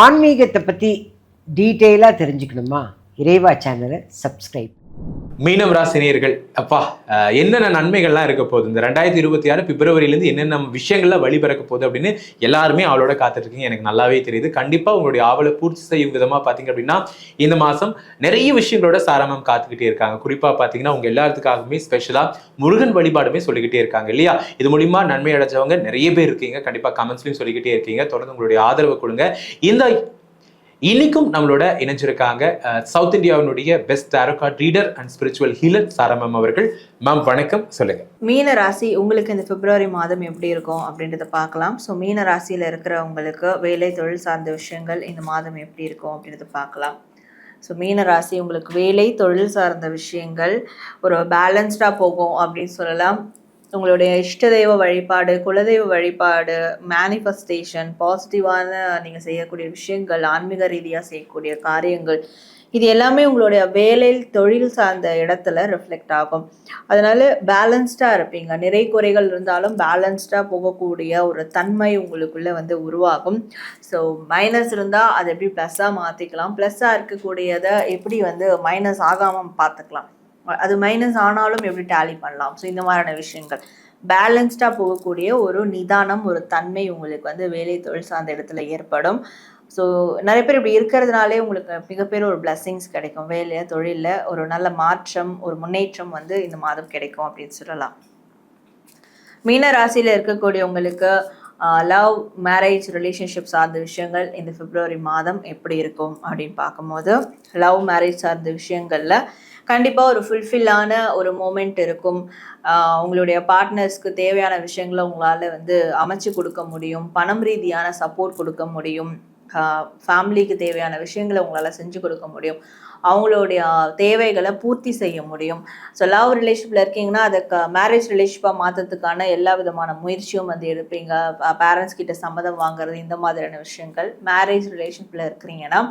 ஆன்மீகத்தை பற்றி டீட்டெயிலாக தெரிஞ்சுக்கணுமா? இறைவா சேனலை சப்ஸ்கிரைப் மீனம் ராசினியர்கள் அப்பா என்னென்ன நன்மைகள்லாம் இருக்க போகுது? இந்த ரெண்டாயிரத்தி இருபத்தி ஆறு பிப்ரவரியிலேருந்து என்னென்ன விஷயங்கள்லாம் வழிபிறக்க போகுது அப்படின்னு எல்லாருமே அவளோட காத்துட்ருக்கீங்க. எனக்கு நல்லாவே தெரியுது. கண்டிப்பாக உங்களுடைய ஆவலை பூர்த்தி செய்யும் விதமாக பார்த்தீங்க அப்படின்னா இந்த மாதம் நிறைய விஷயங்களோட சாராமம் காத்துக்கிட்டே இருக்காங்க. குறிப்பாக பார்த்தீங்கன்னா உங்கள் எல்லாத்துக்காகவுமே ஸ்பெஷலாக முருகன் வழிபாடுமே சொல்லிக்கிட்டே இருக்காங்க இல்லையா? இது மூலிமா நன்மை அடைஞ்சவங்க நிறைய பேர் இருக்கீங்க. கண்டிப்பாக கமெண்ட்ஸ்லையும் சொல்லிக்கிட்டே இருக்கீங்க. தொடர்ந்து உங்களுடைய ஆதரவை கொடுங்க. இந்த இன்னைக்கும் நம்மளோட இணைஞ்சிருக்காங்க சவுத் இந்தியாவினுடைய best tarot card reader and spiritual healer சாரமம் அவர்கள். மேம் வணக்கம். சொல்லுங்க. மீன ராசி உங்களுக்கு இந்த பிப்ரவரி மாதம் எப்படி இருக்கும் அப்படின்றத பார்க்கலாம். ஸோ மீன ராசியில் இருக்கிறவங்களுக்கு வேலை தொழில் சார்ந்த விஷயங்கள் இந்த மாதம் எப்படி இருக்கும் அப்படின்றத பார்க்கலாம். ஸோ மீன ராசி உங்களுக்கு வேலை தொழில் சார்ந்த விஷயங்கள் ஒரு பேலன்ஸ்டாக போகும் அப்படின்னு சொல்லலாம். உங்களுடைய இஷ்ட தெய்வ வழிபாடு குலதெய்வ வழிபாடு மேனிஃபெஸ்டேஷன் பாசிட்டிவான நீங்கள் செய்யக்கூடிய விஷயங்கள் ஆன்மீக ரீதியாக செய்யக்கூடிய காரியங்கள் இது எல்லாமே உங்களுடைய வேலையில் தொழில் சார்ந்த இடத்துல ரிஃப்ளெக்ட் ஆகும். அதனால பேலன்ஸ்டாக இருப்பீங்க. நிறை குறைகள் இருந்தாலும் பேலன்ஸ்டாக போகக்கூடிய ஒரு தன்மை உங்களுக்குள்ளே வந்து உருவாகும். ஸோ மைனஸ் இருந்தால் அதை எப்படி ப்ளஸ்ஸாக மாற்றிக்கலாம் ப்ளஸ்ஸாக இருக்கக்கூடியதை எப்படி வந்து மைனஸ் ஆகாமல் பார்த்துக்கலாம். அது மைனஸ் ஆனாலும் எப்படி டேலி பண்ணலாம்? ஸோ இந்த மாதிரியான விஷயங்கள். பேலன்ஸ்டாக போகக்கூடிய ஒரு நிதானம் ஒரு தன்மை உங்களுக்கு வந்து வேலை தொழில் சார்ந்த இடத்துல ஏற்படும். ஸோ நிறைய பேர் இப்படி இருக்கிறதுனாலே உங்களுக்கு மிகப்பெரிய ஒரு பிளஸ்ஸிங்ஸ் கிடைக்கும். வேலையில் தொழிலில் ஒரு நல்ல மாற்றம் ஒரு முன்னேற்றம் வந்து இந்த மாதம் கிடைக்கும் அப்படின்னு சொல்லலாம். மீன ராசியில் இருக்கக்கூடியவங்களுக்கு லவ் மேரேஜ் ரிலேஷன்ஷிப் சார்ந்த விஷயங்கள் இந்த பிப்ரவரி மாதம் எப்படி இருக்கும் அப்படின்னு பார்க்கும்போது லவ் மேரேஜ் சார்ந்த விஷயங்களில் கண்டிப்பாக ஒரு ஃபுல்ஃபில்லான ஒரு மூமெண்ட் இருக்கும். உங்களுடைய பார்ட்னர்ஸ்க்கு தேவையான விஷயங்களை உங்களால் வந்து அமைச்சு கொடுக்க முடியும். பணம் ரீதியான சப்போர்ட் கொடுக்க முடியும். ஃபேமிலிக்கு தேவையான விஷயங்களை உங்களால் செஞ்சு கொடுக்க முடியும். அவங்களுடைய தேவைகளை பூர்த்தி செய்ய முடியும். ஸோ லவ் ரிலேஷன்ஷிப்பில் இருக்கீங்கன்னா அதை மேரேஜ் ரிலேஷன்ஷிப்பாக மாற்றத்துக்கான எல்லா விதமான முயற்சியும் வந்து எடுப்பீங்க. பேரண்ட்ஸ் கிட்ட சம்மதம் வாங்குறது இந்த மாதிரியான விஷயங்கள். மேரேஜ் ரிலேஷன்ஷிப்பில் இருக்கிறீங்கன்னா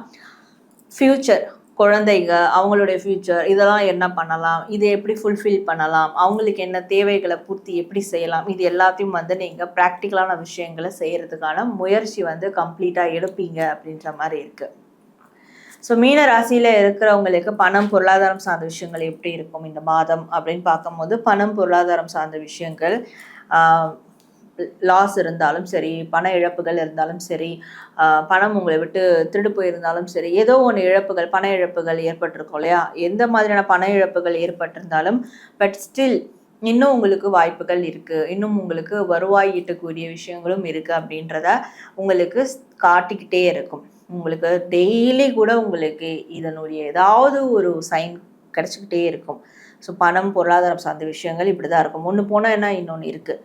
ஃப்யூச்சர் குழந்தைங்க அவங்களுடைய ஃப்யூச்சர் இதெல்லாம் என்ன பண்ணலாம்? இதை எப்படி ஃபுல்ஃபில் பண்ணலாம்? அவங்களுக்கு என்ன தேவைகளை பூர்த்தி எப்படி செய்யலாம்? இது எல்லாத்தையும் வந்து நீங்கள் ப்ராக்டிக்கலான விஷயங்களை செய்கிறதுக்கான முயற்சி வந்து கம்ப்ளீட்டாக எடுப்பீங்க அப்படின்ற மாதிரி இருக்குது ஸோ மீன ராசியில் இருக்கிறவங்களுக்கு பணம் பொருளாதாரம் சார்ந்த விஷயங்கள் எப்படி இருக்கும்? இந்த மாதம் அப்படின்னு பார்க்கும்போது பணம் பொருளாதாரம் சார்ந்த விஷயங்கள் லாஸ் இருந்தாலும் சரி பண இழப்புகள் இருந்தாலும் சரி பணம் உங்களை விட்டு திருடு போயிருந்தாலும் சரி ஏதோ ஒன்று இழப்புகள் பண இழப்புகள் ஏற்பட்டிருக்கும் இல்லையா? எந்த மாதிரியான பண இழப்புகள் ஏற்பட்டிருந்தாலும் பட் ஸ்டில் இன்னும் உங்களுக்கு வாய்ப்புகள் இருக்குது இன்னும் உங்களுக்கு வருவாய் ஈட்டக்கூடிய விஷயங்களும் இருக்குது அப்படின்றத உங்களுக்கு காட்டிக்கிட்டே இருக்கும். உங்களுக்கு டெய்லி கூட உங்களுக்கு இதனுடைய ஏதாவது ஒரு சைன் கிடச்சிக்கிட்டே இருக்கும். ஸோ பணம் பொருளாதாரம் சார்ந்த விஷயங்கள் இப்படி தான் இருக்கும். ஒன்று போனால் என்ன? இன்னொன்று இருக்குது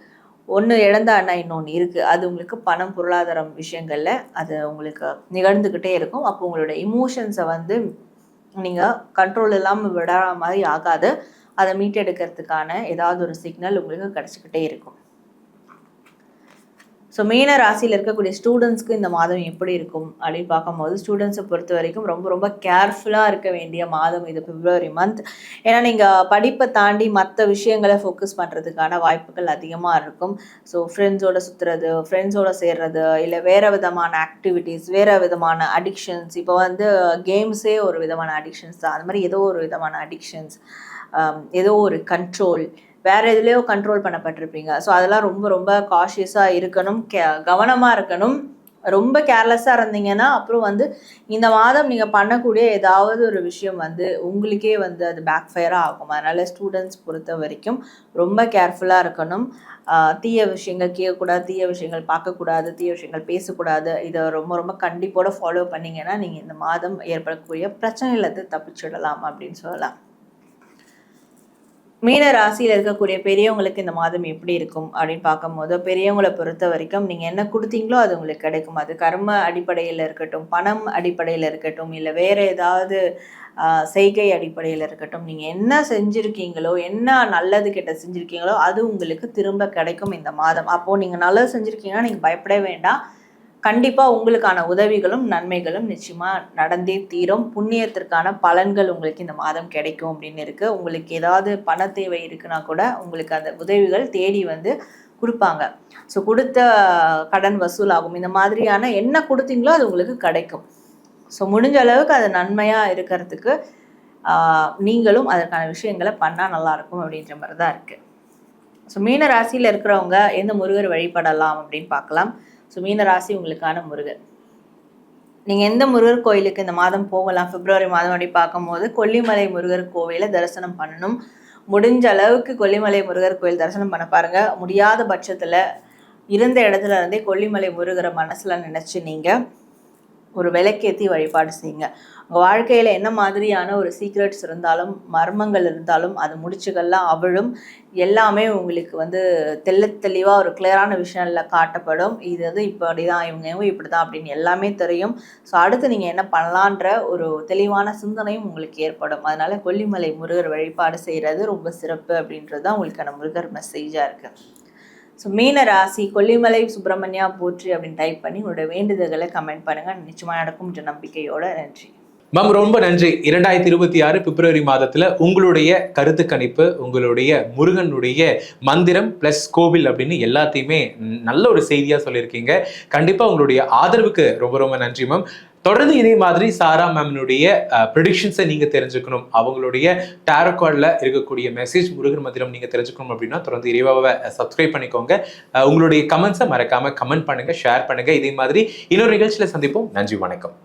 ஒன்று இழந்தான்னா இன்னொன்று இருக்குது அது உங்களுக்கு பணம் பொருளாதாரம் விஷயங்களில் அது உங்களுக்கு நிகழ்ந்துக்கிட்டே இருக்கும். அப்போ உங்களோட இமோஷன்ஸை வந்து நீங்கள் கண்ட்ரோல் இல்லாமல் விடாத மாதிரி ஆகாது. அதை மீட்டெடுக்கிறதுக்கான ஏதாவது ஒரு சிக்னல் உங்களுக்கு கிடச்சிக்கிட்டே இருக்கும். ஸோ மீன ராசியில் இருக்கக்கூடிய ஸ்டூடெண்ட்ஸ்க்கு இந்த மாதம் எப்படி இருக்கும் அப்படின்னு பார்க்கும்போது ஸ்டூடெண்ட்ஸை பொறுத்த வரைக்கும் ரொம்ப ரொம்ப கேர்ஃபுல்லாக இருக்க வேண்டிய மாதம் இது பிப்ரவரி மந்த் ஏன்னா நீங்கள் படிப்பை தாண்டி மற்ற விஷயங்களை ஃபோக்கஸ் பண்ணுறதுக்கான வாய்ப்புகள் அதிகமாக இருக்கும். ஸோ ஃப்ரெண்ட்ஸோட சுற்றுறது ஃப்ரெண்ட்ஸோட சேர்றது இல்லை வேறு விதமான ஆக்டிவிட்டீஸ் வேறு விதமான அடிக்ஷன்ஸ் இப்போ வந்து கேம்ஸே ஒரு விதமான அடிக்ஷன்ஸ் தான். அது மாதிரி ஏதோ ஒரு விதமான அடிக்ஷன்ஸ் um, ஏதோ ஒரு கண்ட்ரோல் வேறு எதுலேயோ கண்ட்ரோல் பண்ணப்பட்டிருப்பீங்க. ஸோ அதெல்லாம் ரொம்ப ரொம்ப காஷியஸாக இருக்கணும். கே கவனமாக இருக்கணும். ரொம்ப கேர்லெஸ்ஸாக இருந்தீங்கன்னா அப்புறம் வந்து இந்த மாதம் நீங்கள் பண்ணக்கூடிய ஏதாவது ஒரு விஷயம் வந்து உங்களுக்கே வந்து அது பேக் ஃபயராக ஆகும். அதனால் ஸ்டூடெண்ட்ஸ் பொறுத்த வரைக்கும் ரொம்ப கேர்ஃபுல்லாக இருக்கணும். தீய விஷயங்கள் கேட்கக்கூடாது தீய விஷயங்கள் பார்க்கக்கூடாது தீய விஷயங்கள் பேசக்கூடாது. இதை ரொம்ப ரொம்ப கண்டிப்போடு ஃபாலோ பண்ணிங்கன்னா நீங்கள் இந்த மாதம் ஏற்படக்கூடிய பிரச்சனையிலேருந்து தப்பிச்சிடலாம் அப்படின்னு சொல்லலாம். மீன ராசியில் இருக்கக்கூடிய பெரியவங்களுக்கு இந்த மாதம் எப்படி இருக்கும் அப்படின்னு பார்க்கும்போது பெரியவங்களை பொறுத்த வரைக்கும் நீங்கள் என்ன கொடுத்தீங்களோ அது உங்களுக்கு கிடைக்கும். அது கர்ம அடிப்படையில் இருக்கட்டும் பணம் அடிப்படையில் இருக்கட்டும் இல்லை வேறு ஏதாவது செய்கை அடிப்படையில் இருக்கட்டும் நீங்கள் என்ன செஞ்சுருக்கீங்களோ என்ன நல்லது கிட்ட செஞ்சுருக்கீங்களோ அது உங்களுக்கு திரும்ப கிடைக்கும் இந்த மாதம். அப்போது நீங்கள் நல்லது செஞ்சுருக்கீங்கன்னா நீங்கள் பயப்பட வேண்டாம். கண்டிப்பாக உங்களுக்கான உதவிகளும் நன்மைகளும் நிச்சயமாக நடந்தே தீரும். புண்ணியத்திற்கான பலன்கள் உங்களுக்கு இந்த மாதம் கிடைக்கும் அப்படின்னு இருக்குது உங்களுக்கு ஏதாவது பண தேவை இருக்குன்னா கூட உங்களுக்கு அந்த உதவிகள் தேடி வந்து கொடுப்பாங்க. ஸோ கொடுத்த கடன் வசூலாகும். இந்த மாதிரியான என்ன கொடுத்தீங்களோ அது உங்களுக்கு கிடைக்கும். ஸோ முடிஞ்ச அளவுக்கு அது நன்மையாக இருக்கிறதுக்கு நீங்களும் அதற்கான விஷயங்களை பண்ணால் நல்லாயிருக்கும் அப்படின்ற மாதிரி தான் இருக்குது ஸோ மீன ராசியில் இருக்கிறவங்க எந்த முருகர் வழிபடலாம் அப்படின்னு பார்க்கலாம். ஸோ மீனராசி உங்களுக்கான முருகர். நீங்கள் எந்த முருகர் கோயிலுக்கு இந்த மாதம் போகலாம் பிப்ரவரி மாதம் அப்படி பார்க்கும்போது கொல்லிமலை முருகர் கோவிலை தரிசனம் பண்ணணும். முடிஞ்ச அளவுக்கு கொல்லிமலை முருகர் கோயில் தரிசனம் பண்ண பாருங்க. முடியாத பட்சத்தில் இருந்த இடத்துல இருந்தே கொல்லிமலை முருகரை மனசில் நினச்சி நீங்கள் ஒரு விளக்கேற்றி வழிபாடு செய்யுங்க. உங்கள் வாழ்க்கையில் என்ன மாதிரியான ஒரு சீக்ரெட்ஸ் இருந்தாலும் மர்மங்கள் இருந்தாலும் அது முடிச்சுகள்லாம் அவளும் எல்லாமே உங்களுக்கு வந்து தெள்ள தெளிவாக ஒரு கிளியரான விஷயங்களில் காட்டப்படும். இது வந்து இப்படி தான் இவங்க இவங்க இப்படி தான் அப்படின்னு எல்லாமே தெரியும். ஸோ அடுத்து நீங்கள் என்ன பண்ணலான்ற ஒரு தெளிவான சிந்தனையும் உங்களுக்கு ஏற்படும். அதனால கொல்லிமலை முருகர் வழிபாடு செய்கிறது ரொம்ப சிறப்பு அப்படின்றது தான் உங்களுக்கான முருகர் மெசேஜாக இருக்குது ஸோ மீன ராசி கொல்லிமலை சுப்பிரமணியா போற்றி அப்படின்னு டைப் பண்ணி உங்களோட வேண்டுதல்களை கமெண்ட் பண்ணுங்கள் நிச்சயமாக நடக்கும்ன்ற நம்பிக்கையோட நன்றி. மேம் ரொம்ப நன்றி. இரண்டாயிரத்தி இருபத்தி ஆறு பிப்ரவரி மாதத்துல உங்களுடைய கருத்து கணிப்பு உங்களுடைய முருகனுடைய மந்திரம் பிளஸ் கோவில் அப்படின்னு எல்லாத்தையுமே நல்ல ஒரு செய்தியா சொல்லியிருக்கீங்க. கண்டிப்பா உங்களுடைய ஆதரவுக்கு ரொம்ப ரொம்ப நன்றி மேம் தொடர்ந்து இதே மாதிரி சாரா மேம்னுடைய ப்ரிடிக்ஷன்ஸை நீங்கள் தெரிஞ்சுக்கணும். அவங்களுடைய டேரக்கார்டில் இருக்கக்கூடிய மெசேஜ் முருகன் மந்திரம் நீங்கள் தெரிஞ்சுக்கணும் அப்படின்னா தொடர்ந்து இறைவாவை சப்ஸ்கிரைப் பண்ணிக்கோங்க. உங்களுடைய கமெண்ட்ஸை மறக்காமல் கமெண்ட் பண்ணுங்கள் ஷேர் பண்ணுங்கள் இதே மாதிரி இன்னொரு நிகழ்ச்சியில் சந்திப்போம். நன்றி வணக்கம்.